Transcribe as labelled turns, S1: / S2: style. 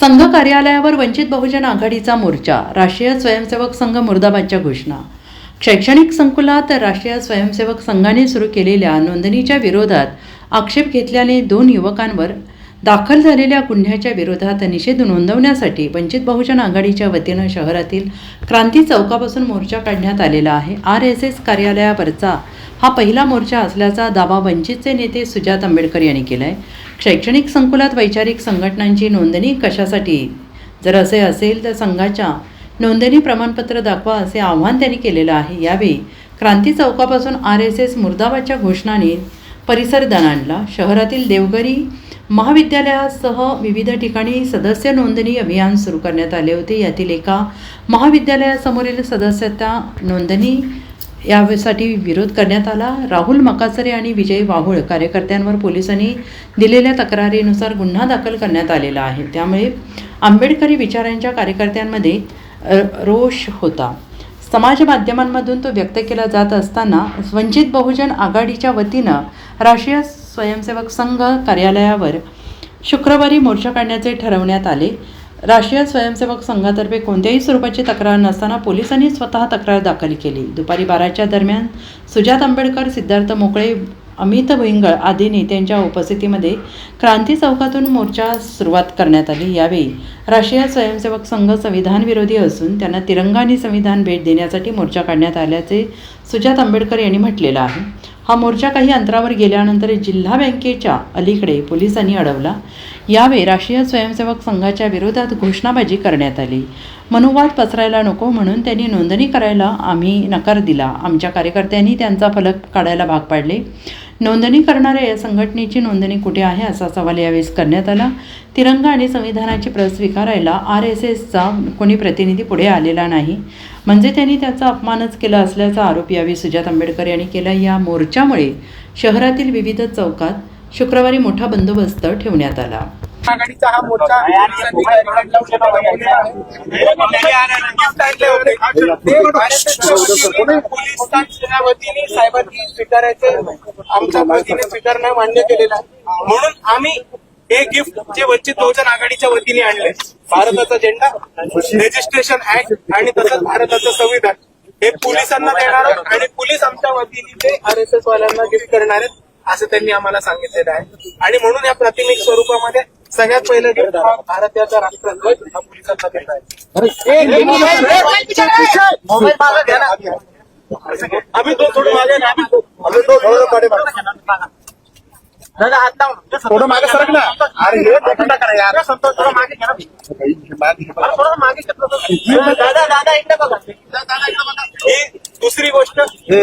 S1: संघ कार्यालयावर वंचित बहुजन आघाडीचा मोर्चा राष्ट्रीय स्वयंसेवक संघ मुर्दाबादच्या घोषणा. शैक्षणिक संकुलात राष्ट्रीय स्वयंसेवक संघाने सुरू केलेल्या नोंदणीच्या विरोधात आक्षेप घेतल्याने दोन युवकांवर दाखल झालेल्या गुन्ह्याच्या विरोधात निषेध नोंदवण्यासाठी वंचित बहुजन आघाडीच्या वतीनं शहरातील क्रांती चौकापासून मोर्चा काढण्यात आलेला आहे. आर एस एस कार्यालयावरचा हा पहिला मोर्चा असल्याचा दावा वंचितचे नेते सुजात आंबेडकर यांनी केला आहे शैक्षणिक संकुलात वैचारिक संघटनांची नोंदणी कशासाठी? जर असे असेल तर संघाच्या नोंदणी प्रमाणपत्र दाखवा असे आव्हान त्यांनी केलेलं आहे. यावेळी क्रांती चौकापासून आर एस एस मुर्दाबादच्या घोषणाने परिसर दणाणला शहरातील देवगरी महाविद्यालयासह विविध ठिकाणी सदस्य नोंदणी अभियान सुरू करण्यात आले होते. यातील एका महाविद्यालयासमोरील सदस्यता नोंदणी यासाठी विरोध करण्यात आला. राहुल मकासरे आणि विजय वाहुळ कार्यकर्त्यांवर पोलिसांनी दिलेल्या तक्रारीनुसार गुन्हा दाखल करण्यात आलेला आहे. त्यामुळे आंबेडकरी विचारांच्या कार्यकर्त्यांमध्ये रोष होता. समाज माध्यमांमधून तो व्यक्त केला जात असताना वंचित बहुजन आघाडीच्या वतीनं राष्ट्रीय स्वयंसेवक संघ कार्यालयावर शुक्रवारी मोर्चा काढण्याचे ठरवण्यात आले. राष्ट्रीय स्वयंसेवक संघातर्फे कोणत्याही स्वरूपाची तक्रार नसताना पोलिसांनी स्वतः तक्रार दाखल केली. दुपारी बाराच्या दरम्यान सुजात आंबेडकर सिद्धार्थ मोकळे अमित भुईंगळ आदी नेत्यांच्या उपस्थितीमध्ये क्रांती चौकातून मोर्चा सुरुवात करण्यात आली. यावेळी राष्ट्रीय स्वयंसेवक संघ संविधान विरोधी असून त्यांना तिरंगा आणि संविधान भेट देण्यासाठी मोर्चा काढण्यात आल्याचे सुजात आंबेडकर यांनी म्हटलेलं आहे. हा मोर्चा काही अंतरावर गेल्यानंतर जिल्हा बँकेच्या अलीकडे पोलिसांनी अडवला. यावेळी राष्ट्रीय स्वयंसेवक संघाच्या विरोधात घोषणाबाजी करण्यात आली. मनुवाद पसरायला नको म्हणून त्यांनी नोंदणी करायला आम्ही नकार दिला. आमच्या कार्यकर्त्यांनी त्यांचा फलक काढायला भाग पाडले. नोंदणी करणाऱ्या या संघटनेची नोंदणी कुठे आहे असा सवाल यावेळेस करण्यात आला. तिरंगा आणि संविधानाची प्रत स्वीकारायला आर एस एसचा कोणी प्रतिनिधी पुढे आलेला नाही. म्हणजे त्यांनी त्याचा अपमानच केला असल्याचा आरोप यावेळी सुजात आंबेडकर यांनी केला. या मोर्चामुळे शहरातील विविध चौकात शुक्रवारी मोठा बंदोबस्त ठेवण्यात आला.
S2: आघाडीचा हा मोर्चा पोलिसांच्या वतीने साहेबांनी स्वीकारायचे आमच्या वतीने स्वीकारणं मान्य केलेलं आहे. म्हणून आम्ही हे गिफ्ट जे वंचित बहुजन आघाडीच्या वतीने आणले भारताचा झेंडा रेजिस्ट्रेशन ऍक्ट आणि तसंच भारताचं संविधान हे पोलिसांना देणार आणि पोलीस आमच्या वतीने ते आर एस एस वाल्यांना गिफ्ट करणार आहेत. असं त्यांनी आम्हाला सांगितलेलं आहे आणि म्हणून या प्राथमिक स्वरूपामध्ये सगळ्यात पहिलं हा भारताचा राष्ट्रध्वज हा आहे. आम्ही तो थोडं मागे ना आम्ही तो थोडं लावा.
S3: थोडं मागे सरक ना. अरे हे ना यार.
S2: थोडं मागे घ्या ना. अरे थोडं मागे घेतलं तर. दादा दादा इकडे बघा दादा इकडे बघा ही दुसरी गोष्ट
S3: हे